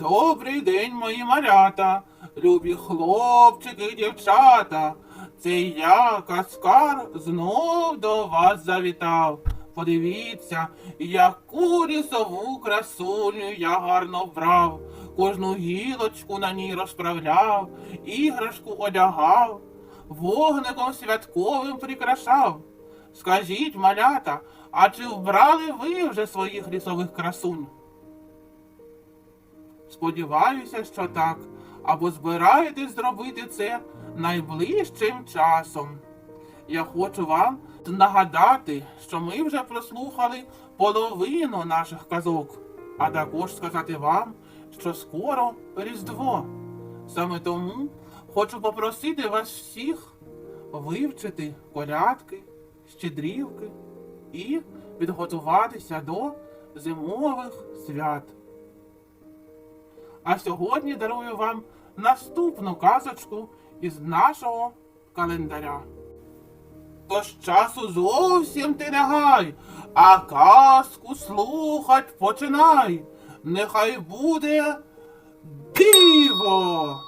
Добрий день, мої малята, любі хлопчики і дівчата. Це я, Каскар, знов до вас завітав. Подивіться, яку лісову красуню я гарно вбрав. Кожну гілочку на ній розправляв, іграшку одягав, вогником святковим прикрашав. Скажіть, малята, а чи вбрали ви вже своїх лісових красунь? Сподіваюся, що так, або збираєтесь зробити це найближчим часом. Я хочу вам нагадати, що ми вже прослухали половину наших казок, а також сказати вам, що скоро Різдво. Саме тому хочу попросити вас всіх вивчити колядки, щедрівки і підготуватися до зимових свят. А сьогодні дарую вам наступну казочку із нашого календаря. Тож часу зовсім ти не гай, а казку слухать починай. Нехай буде диво.